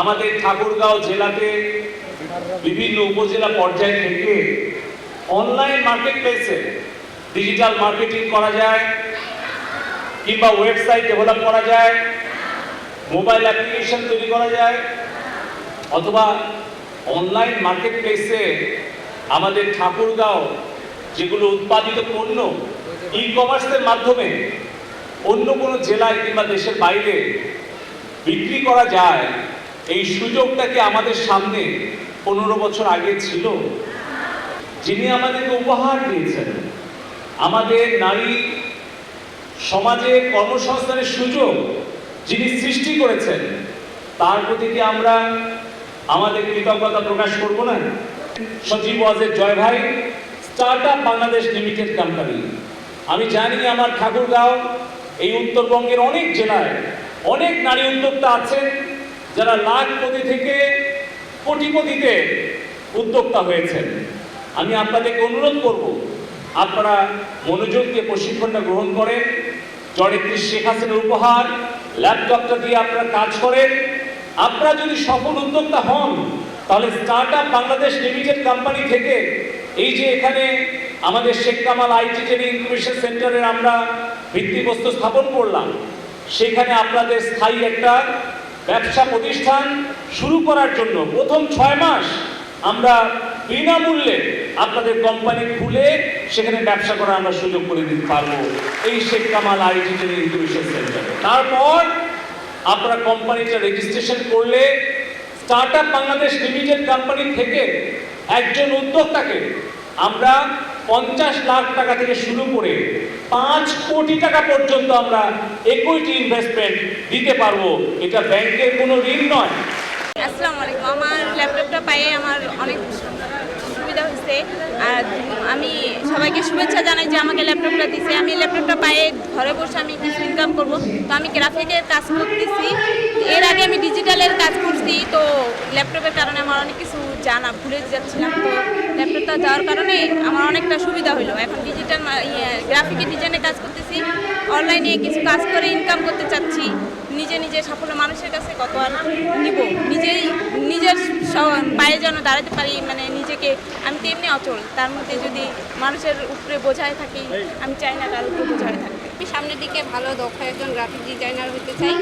আমাদের ঠাকুরগাঁও জেলাতে বিভিন্ন উপজেলা পর্যায় থেকে অনলাইন মার্কেট প্লেসে ডিজিটাল মার্কেটিং করা যায়, কিংবা ওয়েবসাইট ডেভেলপ করা যায় মোবাইল অ্যাপ্লিকেশন তৈরি করা যায়, অথবা অনলাইন মার্কেট প্লেসে আমাদের ঠাকুরগাঁও যেগুলো উৎপাদিত পণ্য ই কমার্সের মাধ্যমে অন্য কোনো জেলায় কিংবা দেশের বাইরে বিক্রি করা যায় এই সুযোগটা কি আমাদের সামনে পনেরো বছর আগে ছিল? যিনি আমাদেরকে উপহার দিয়েছেন, আমাদের নারী সমাজে কর্মসংস্থানের সুযোগ যিনি সৃষ্টি করেছেন, তার প্রতি কি আমরা আমাদের কৃতজ্ঞতা প্রকাশ করব না? সজীব ওয়াজের জয় ভাই start up Bangladesh limited company. আমি জানি আমার ঠাকুরগাঁও, এই উত্তরবঙ্গের অনেক জেলায় অনেক নারী উদ্যোক্তা আছেন। যারা লাখপতি থেকে কোটিপতিতে উদ্যোক্তা হয়েছেন, আমি আপনাদেরকে অনুরোধ করব, আপনারা মনোযোগ দিয়ে প্রশিক্ষণটা গ্রহণ করেন জনেত্রী শেখ হাসিনার উপহার ল্যাপটপটা দিয়ে আপনারা কাজ করেন। আপনারা যদি সফল উদ্যোক্তা হন, তাহলে start up Bangladesh limited company থেকে এই যে এখানে আমাদের Sheikh Kamal IT training incubation সেন্টারের আমরা ভিত্তিপ্রস্তর স্থাপন করলাম, সেখানে আপনাদের স্থায়ী একটা ব্যবসা প্রতিষ্ঠান শুরু করার জন্য প্রথম ছয় মাস আমরা বিনামূল্যে আপনাদের কোম্পানি খুলে সেখানে ব্যবসা করার আমরা সুযোগ করে দিতে পারব। এই শেখ কামাল আইটি ট্রেনিং সেন্টারে। তারপর আপনারা কোম্পানিটা রেজিস্ট্রেশন করলে start up Bangladesh limited company থেকে একজন উদ্যোক্তাকে আমরা পঞ্চাশ লাখ টাকা থেকে শুরু করে পাঁচ কোটি টাকা পর্যন্ত আমরা ইকুইটি ইনভেস্টমেন্ট দিতে পারব। এটা ব্যাংকের কোনো ঋণ নয়। আসসালামু আলাইকুম। আমার ল্যাপটপটা পেয়ে আমার অনেক সুবিধা হয়েছে আর আমি সবাইকে শুভেচ্ছা জানাই যে আমাকে ল্যাপটপটা দিছে আমি ল্যাপটপটা পেয়ে ঘরে বসে আমি কিছু ইনকাম করব। তো আমি গ্রাফিকের কাজ করতেছি। এর আগে আমি ডিজিটালের কাজ করছি। তো ল্যাপটপের কারণে আমার অনেক কিছু জানা ভুলে যাচ্ছিলাম তো ল্যাপটপটা যাওয়ার কারণে আমার অনেকটা সুবিধা হলো এখন ডিজিটাল গ্রাফিকের ডিজাইনে কাজ করতেছি। অনলাইনে কিছু কাজ করে ইনকাম করতে চাচ্ছি। নিজে নিজে সাফল্য মানুষের কাছে কত আর নিব? নিজেই, নিজের পায়ে যেন দাঁড়াতে পারি মানে নিজেকে, আমি তো এমনি অচল। তার মধ্যে যদি মানুষের উপরে বোঝায় থাকি, আমি চাই না তার উপরে বোঝায় থাকি। আমি সামনের দিকে ভালো, দক্ষ একজন গ্রাফিক ডিজাইনার হতে চাই।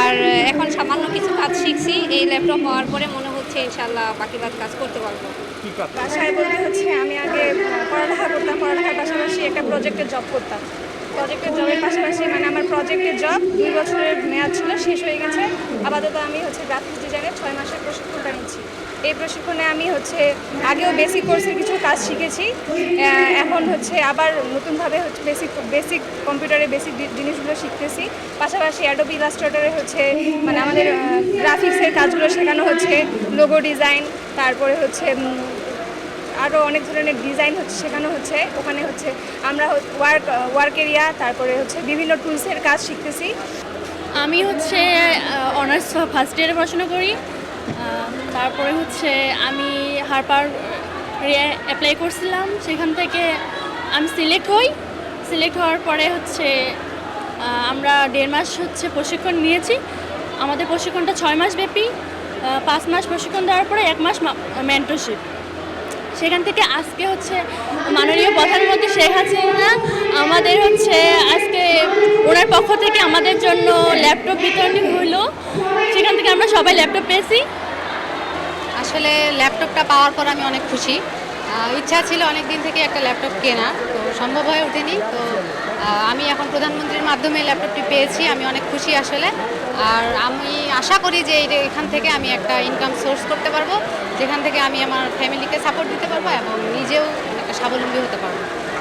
আর, এখন সামান্য কিছু কাজ শিখছি। এই ল্যাপটপ হওয়ার পরে মনে হচ্ছে ইনশাল্লাহ বাকি বাদ কাজ করতে পারব। বাসায় বলতে হচ্ছে আমি আগে পড়ালেখা করতাম পড়ালেখার পাশাপাশি একটা প্রজেক্টের জব করতাম। প্রজেক্টের জবের পাশাপাশি মানে আমার প্রজেক্টের জব দুই বছরের মেয়াদ ছিল শেষ হয়ে গেছে। আপাতত আমি হচ্ছে গ্রাফিক্স ডিজাইনের ছয় মাসের প্রশিক্ষণটা নিচ্ছি এই প্রশিক্ষণে আমি হচ্ছে আগেও বেসিক কোর্সের কিছু কাজ শিখেছি এখন হচ্ছে আবার নতুনভাবে হচ্ছে বেসিক বেসিক কম্পিউটারে বেসিক জিনিসগুলো শিখতেছি। পাশাপাশি অ্যাডোবি ইলাস্ট্রেটরে হচ্ছে মানে আমাদের গ্রাফিক্সের কাজগুলো শেখানো হচ্ছে লোগো ডিজাইন তারপরে হচ্ছে আরও অনেক ধরনের ডিজাইন হচ্ছে শেখানো হচ্ছে। ওখানে হচ্ছে আমরা ওয়ার্ক ওয়ার্ক এরিয়া তারপরে হচ্ছে বিভিন্ন টুলসের কাজ শিখতেছি। আমি হচ্ছে অনার্স ফার্স্ট ইয়ারে পড়াশোনা করি। তারপরে হচ্ছে আমি হারপার অ্যাপ্লাই করছিলাম। সেখান থেকে আমি সিলেক্ট হই। সিলেক্ট হওয়ার পরে হচ্ছে আমরা দেড় মাস হচ্ছে প্রশিক্ষণ নিয়েছি। আমাদের প্রশিক্ষণটা ছয় মাস ব্যাপী। পাঁচ মাস প্রশিক্ষণ দেওয়ার পরে এক মাস মেন্টরশিপ সেখান থেকে আজকে হচ্ছে মাননীয় প্রধানমন্ত্রী শেখ হাসিনা আমাদের হচ্ছে আজকে ওনার পক্ষ থেকে আমাদের জন্য ল্যাপটপ বিতরণ হলো। থেকে আমরা সবাই ল্যাপটপ পেয়েছি। আসলে ল্যাপটপটা পাওয়ার পর আমি অনেক খুশি। ইচ্ছা ছিল অনেক দিন থেকে একটা ল্যাপটপ কেনা, তো সম্ভব হয়ে ওঠেনি। তো আমি এখন প্রধানমন্ত্রীর মাধ্যমে ল্যাপটপটি পেয়েছি, আমি অনেক খুশি আসলে। আর আমি আশা করি যে এখান থেকে আমি একটা ইনকাম সোর্স করতে পারব, যেখান থেকে আমি আমার ফ্যামিলিকে সাপোর্ট দিতে পারব এবং নিজেও একটা স্বাবলম্বী হতে পারব।